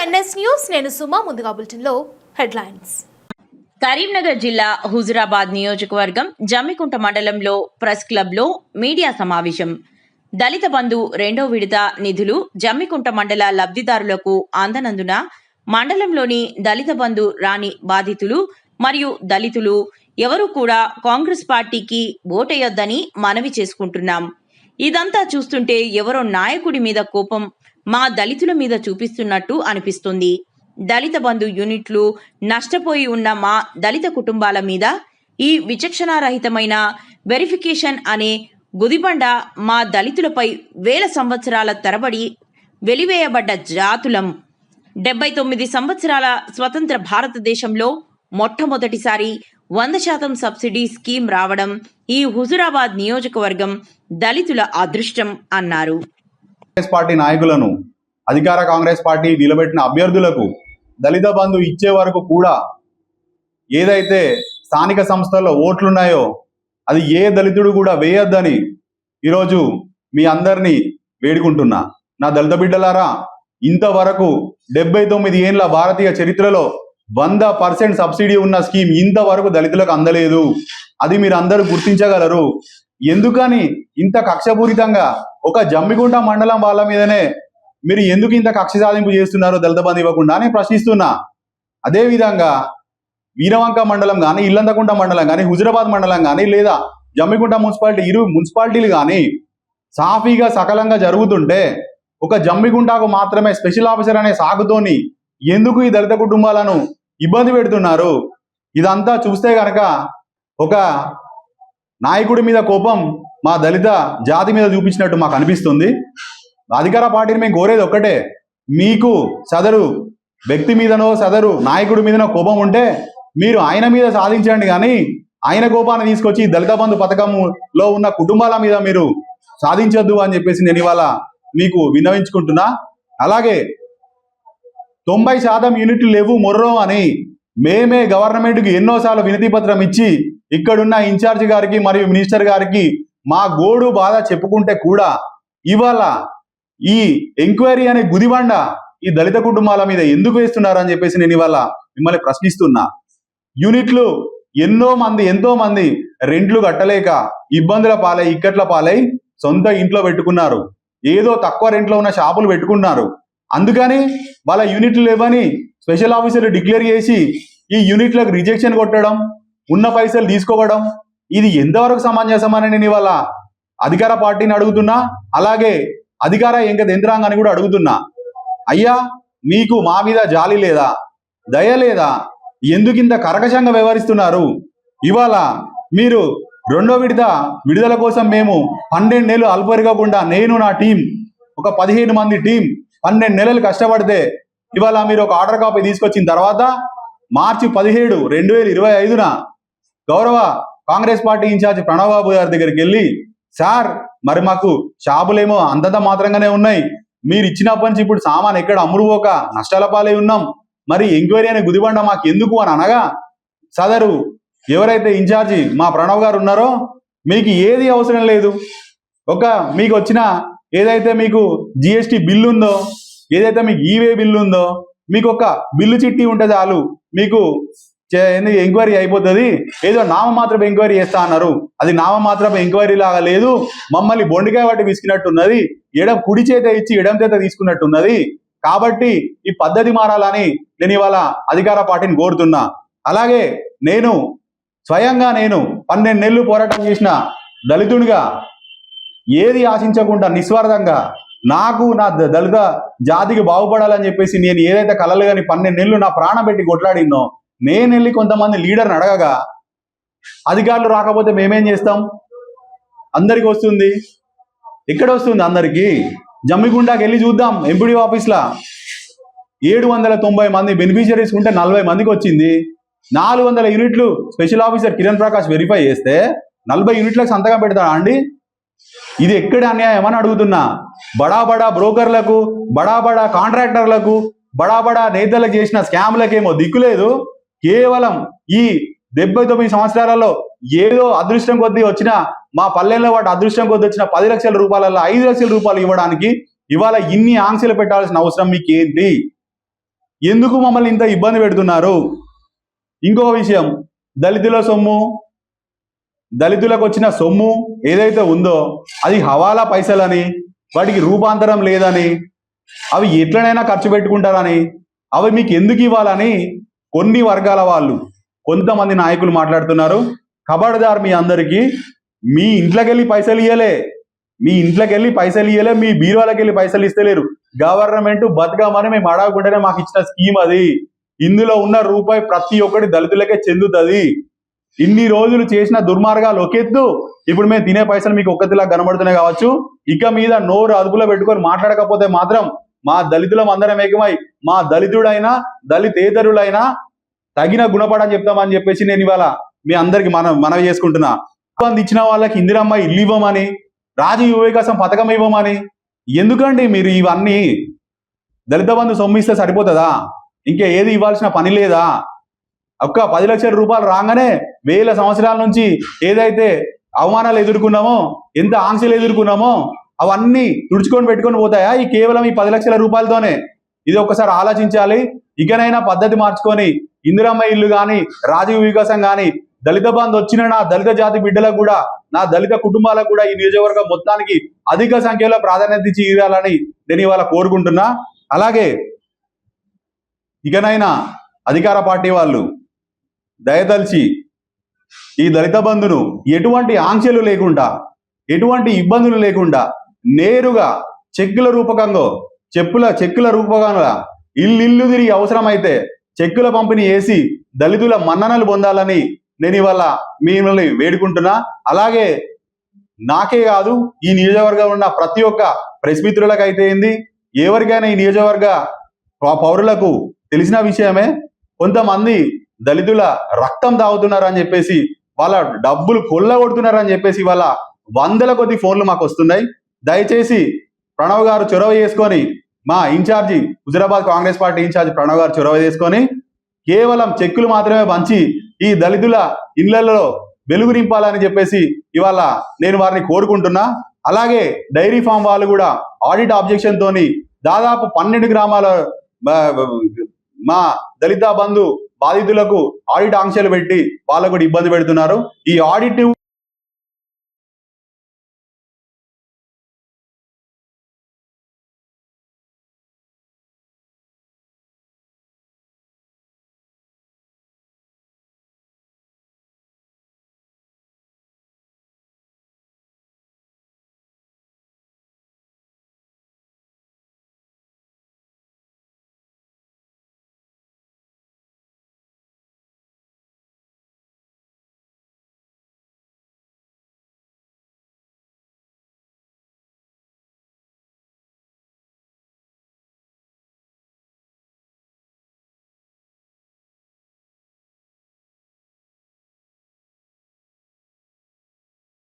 NS news నేను సుమా ముందుగా బులెటిన్లో హెడ్లైన్స్. కరీంనగర్ జిల్లా హుజురాబాద్ నియోజకవర్గం జమ్మికుంట మండలంలో ప్రెస్ క్లబ్లో మీడియా సమావేశం. దళిత బంధు రెండో విడత నిధులు జమ్మికుంట మండల లబ్ధిదారులకు అందనందున మండలంలోని దళిత బంధు రాని బాధితులు మరియు దళితులు ఎవరు కూడా కాంగ్రెస్ పార్టీకి ఓటేయొద్దని మనవి చేసుకుంటున్నాం. ఇదంతా చూస్తుంటే ఎవరో నాయకుడి మీద కోపం మా దళితుల మీద చూపిస్తున్నట్టు అనిపిస్తుంది. దళిత బంధు యూనిట్లు నష్టపోయి ఉన్న మా దళిత కుటుంబాల మీద ఈ విచక్షణారహితమైన వెరిఫికేషన్ అనే గుదిబండ మా దళితులపై వేల సంవత్సరాల తరబడి వెలివేయబడ్డ జాతులం. డెబ్బై తొమ్మిది సంవత్సరాల స్వతంత్ర భారతదేశంలో మొట్టమొదటిసారి వంద శాతం సబ్సిడీ స్కీమ్ రావడం ఈ హుజురాబాద్ నియోజకవర్గం దళితుల అదృష్టం అన్నారు. కాంగ్రెస్ పార్టీ నాయకులను అధికార కాంగ్రెస్ పార్టీ నిలబెట్టిన అభ్యర్థులకు దళిత బంధు ఇచ్చే వరకు కూడా ఏదైతే స్థానిక సంస్థల్లో ఓట్లున్నాయో అది ఏ దళితుడు కూడా వేయొద్దని ఈరోజు మీ అందరినీ వేడుకుంటున్నా. నా దళిత బిడ్డలారా ఇంతవరకు డెబ్బై తొమ్మిది ఏండ్ల భారతీయ చరిత్రలో వంద పర్సెంట్ సబ్సిడీ ఉన్న స్కీమ్ ఇంతవరకు దళితులకు అందలేదు. అది మీరు అందరూ గుర్తించగలరు. ఎందుకని ఇంత కక్షపూరితంగా ఒక జమ్మిగుంట మండలం వాళ్ళ మీదనే మీరు ఎందుకు ఇంత కక్ష సాధింపు చేస్తున్నారో దళిత బంధు ఇవ్వకుండా అని ప్రశ్నిస్తున్నా. అదే విధంగా వీరవంక మండలం కానీ ఇల్లందకుంట మండలం కానీ హుజురాబాద్ మండలం కానీ లేదా జమ్మికుంట మున్సిపాలిటీ ఇరు మున్సిపాలిటీలు కానీ సాఫీగా సకలంగా జరుగుతుంటే ఒక జమ్మిగుంటకు మాత్రమే స్పెషల్ ఆఫీసర్ అనే సాగుతోని ఎందుకు ఈ దళిత కుటుంబాలను ఇబ్బంది పెడుతున్నారు? ఇదంతా చూస్తే కనుక ఒక నాయకుడి మీద కోపం మా దళిత జాతి మీద చూపించినట్టు మాకు అనిపిస్తుంది. అధికార పార్టీని మేము కోరేది ఒక్కటే మీకు సదరు వ్యక్తి మీదనో సదరు నాయకుడి మీదనో కోపం ఉంటే మీరు ఆయన మీద సాధించండి కానీ ఆయన కోపాన్ని తీసుకొచ్చి దళిత బంధు పథకంలో ఉన్న కుటుంబాల మీద మీరు సాధించొద్దు అని చెప్పేసి నేను ఇవాళ మీకు విన్నవించుకుంటున్నా. అలాగే తొంభై శాతం యూనిట్లు లేవు మొర్రో అని మేమే గవర్నమెంట్కి ఎన్నోసార్లు వినతి పత్రం ఇచ్చి ఇక్కడున్న ఇన్ఛార్జ్ గారికి మరియు మినిస్టర్ గారికి మా గోడు బాధ చెప్పుకుంటే కూడా ఇవాళ ఈ ఎంక్వైరీ అనే గుదిబండ ఈ దళిత కుటుంబాల మీద ఎందుకు వేస్తున్నారని చెప్పేసి నేను ఇవాళ మిమ్మల్ని ప్రశ్నిస్తున్నా. యూనిట్లు ఎన్నో మంది ఎంతో మంది రెంట్లు కట్టలేక ఇబ్బందుల పాలై ఇక్కట్ల పాలై సొంత ఇంట్లో పెట్టుకున్నారు. ఏదో తక్కువ రెంట్లో ఉన్న షాపులు పెట్టుకున్నారు. అందుకని వాళ్ళ యూనిట్లు లేవని స్పెషల్ ఆఫీసర్లు డిక్లేర్ చేసి ఈ యూనిట్లకు రిజెక్షన్ కొట్టడం ఉన్న పైసలు తీసుకోవడం ఇది ఎంతవరకు సమంజసమని నేను ఇవాళ అధికార పార్టీని అడుగుతున్నా అలాగే అధికార ఇంక యంత్రాంగాన్ని కూడా అడుగుతున్నా. అయ్యా మీకు మా మీద జాలి లేదా? దయ లేదా? ఎందుకింత కరకశంగా వ్యవహరిస్తున్నారు? ఇవాళ మీరు రెండో విడత విడుదల కోసం మేము పన్నెండు నెలలు అల్పరిగకుండా నేను నా టీం ఒక పదిహేను మంది టీం పన్నెండు నెలలు కష్టపడితే ఇవాళ మీరు ఒక ఆర్డర్ కాపీ తీసుకొచ్చిన తర్వాత మార్చి పదిహేడు రెండు వేల ఇరవై ఐదున గౌరవ Congress party in-charge Pranav Babu గారి దగ్గరికి వెళ్ళి సార్ మరి మాకు షాపులేమో అంతంత మాత్రంగానే ఉన్నాయి. మీరు ఇచ్చినప్పటి నుంచి ఇప్పుడు సామాన్ ఎక్కడ అమ్ముడుపోక నష్టాల పాలై ఉన్నాం. మరి ఎంక్వైరీ అనే గుదిబండ మాకు ఎందుకు అని అనగా సదరు ఎవరైతే ఇన్ఛార్జి మా ప్రణవ్ గారు ఉన్నారో మీకు ఏది అవసరం లేదు. ఒక మీకు వచ్చిన ఏదైతే మీకు జిఎస్టి బిల్లు ఉందో ఏదైతే మీకు ఈవే బిల్లు ఉందో మీకు ఒక బిల్లు చిట్టి ఉంటే చాలు. మీకు చే- ఎంక్వైరీ అయిపోతుంది? ఏదో నామ మాత్రం ఎంక్వైరీ చేస్తా అన్నారు. అది నామ మాత్రం ఎంక్వైరీ లాగా లేదు. మమ్మల్ని బొండికాయ పట్టి విసికినట్టున్నది ఎడం కుడి చేత ఇచ్చి ఎడం చేత తీసుకున్నట్టున్నది. కాబట్టి ఈ పద్ధతి మారాలని నేను ఇవాళ అధికార పార్టీని కోరుతున్నా. అలాగే నేను స్వయంగా నేను పన్నెండు నెలలు పోరాటం చేసిన దళితునిగా ఏది ఆశించకుండా నిస్వార్థంగా నాకు నా ద- దళిత జాతికి బాగుపడాలని చెప్పేసి నేను ఏదైతే కలలు కానీ పన్నెండు నెలలు నా ప్రాణం పెట్టి కొట్లాడినో నేను వెళ్ళి కొంతమంది లీడర్ని అడగగా అధికారులు రాకపోతే మేమేం చేస్తాం? అందరికి వస్తుంది. ఎక్కడ వస్తుంది అందరికి? జమ్మిగుండాకి వెళ్ళి చూద్దాం ఎంపీడీ ఆఫీస్లో. ఏడు వందల తొంభై మంది బెనిఫిషరీస్ ఉంటే నలభై మందికి వచ్చింది. నాలుగు వందల యూనిట్లు special officer Kiran Prakash verify చేస్తే నలభై యూనిట్లకు సంతకం పెడతాడా అండి? ఇది ఎక్కడ అన్యాయం అని అడుగుతున్నా. బడా బడా బ్రోకర్లకు బడా బడా కాంట్రాక్టర్లకు బడా బడా నేతలకు చేసిన స్కామ్లకేమో దిక్కులేదు కేవలం ఈ డెబ్బై తొమ్మిది సంవత్సరాలలో ఏదో అదృష్టం కొద్దీ వచ్చిన మా పల్లెల్లో వాటి అదృష్టం కొద్దీ వచ్చిన పది లక్షల రూపాయలలో ఐదు లక్షల రూపాయలు ఇవ్వడానికి ఇవాళ ఇన్ని ఆంక్షలు పెట్టాల్సిన అవసరం మీకు ఏంటి ఎందుకు మమ్మల్ని ఇంత ఇబ్బంది పెడుతున్నారు? ఇంకొక విషయం దళితుల సొమ్ము దళితులకు వచ్చిన సొమ్ము ఏదైతే ఉందో అది హవాలా పైసలని వాటికి రూపాంతరం లేదని అవి ఎట్లనైనా ఖర్చు పెట్టుకుంటారని అవి మీకు ఎందుకు ఇవ్వాలని కొన్ని వర్గాల వాళ్ళు కొంతమంది నాయకులు మాట్లాడుతున్నారు. ఖబర్దార్ మీ అందరికీ మీ ఇంట్లోకెళ్ళి పైసలు ఇయ్యలే. మీ ఇంట్లోకెళ్ళి పైసలు ఇయ్యలే మీ బీరువాలకి వెళ్ళి పైసలు ఇస్తలేరు. గవర్నమెంట్ బతకమని మేము అడగకుండానే మాకు ఇచ్చిన స్కీమ్ అది. ఇందులో ఉన్న రూపాయి ప్రతి ఒక్కటి దళితులకే చెందుతుంది. ఇన్ని రోజులు చేసిన దుర్మార్గాలు ఒకెత్తు. ఇప్పుడు మేము తినే పైసలు మీకు ఒక్కతిలా కనబడుతున్నాయి కావచ్చు. ఇక మీద నోరు అదుపులో పెట్టుకొని మాట్లాడకపోతే మాత్రం మా దళితులం అందరం ఏకమై మా దళితుడైనా దళితేతరులైనా తగిన గుణపడని చెప్తామని చెప్పేసి నేను ఇవాళ మీ అందరికి మన మనవి చేసుకుంటున్నా. ఇబ్బంది ఇచ్చిన వాళ్ళకి ఇందిరమ్మ ఇల్లు ఇవ్వమని రాజీవ్ వికాసం పథకం ఇవ్వమని ఎందుకండి మీరు ఇవన్నీ? దళిత బంధు సొమ్ము ఇస్తే సరిపోతుందా? ఇంకా ఏది ఇవ్వాల్సిన పని లేదా? ఒక్క పది లక్షల రూపాయలు రాగానే వేల సంవత్సరాల నుంచి ఏదైతే అవమానాలు ఎదుర్కొన్నామో ఎంత ఆంక్షలు ఎదుర్కొన్నామో అవన్నీ తుడుచుకొని పెట్టుకొని పోతాయా? ఈ కేవలం ఈ పది లక్షల రూపాయలతోనే. ఇది ఒకసారి ఆలోచించాలి. ఇకనైనా పద్ధతి మార్చుకొని ఇందిరమ్మ ఇల్లు కానీ రాజీవ్ వికాసం కానీ దళిత బంధు వచ్చిన నా దళిత జాతి బిడ్డలకు కూడా నా దళిత కుటుంబాలకు కూడా ఈ నియోజకవర్గం మొత్తానికి అధిక సంఖ్యలో ప్రాధాన్యత ఇచ్చి ఇవ్వాలని నేను ఇవాళ కోరుకుంటున్నా. అలాగే ఇకనైనా అధికార పార్టీ వాళ్ళు దయదలిచి ఈ దళిత బంధును ఎటువంటి ఆంక్షలు లేకుండా ఎటువంటి ఇబ్బందులు లేకుండా నేరుగా చెక్కుల రూపకంగా చెప్పుల చెక్కుల రూపకంగా ఇల్లు తిరిగి అవసరమైతే చెక్కుల పంపిణీ చేసి దళితుల మన్ననలు పొందాలని నేను ఇవాళ మిమ్మల్ని వేడుకుంటున్నా. అలాగే నాకే కాదు ఈ నియోజకవర్గంలో ఉన్న ప్రతి ఒక్క ప్రెస్ మిత్రులకు అయితే ఏంది ఎవరికైనా ఈ నియోజకవర్గ పౌరులకు తెలిసిన విషయమే కొంతమంది దళితుల రక్తం తాగుతున్నారు అని చెప్పేసి వాళ్ళ డబ్బులు కొల్లగొడుతున్నారు అని చెప్పేసి వాళ్ళ వందల కొద్ది ఫోన్లు మాకు వస్తున్నాయి. దయచేసి ప్రణవ్ గారు చొరవ చేసుకొని మా incharge Huzurabad Congress party incharge Pranav గారు చొరవ చేసుకొని కేవలం చెక్కులు మాత్రమే పంచి ఈ దళితుల ఇళ్ళలో వెలుగు నింపాలని చెప్పేసి ఇవాళ నేను వారిని కోరుకుంటున్నా. అలాగే డైరీ ఫామ్ వాళ్ళు కూడా ఆడిట్ ఆబ్జెక్షన్ తోని దాదాపు పన్నెండు గ్రామాల మా దళిత బంధు బాధితులకు ఆడిట్ ఆంక్షలు పెట్టి వాళ్ళకు కూడా ఇబ్బంది పెడుతున్నారు. ఈ ఆడిట్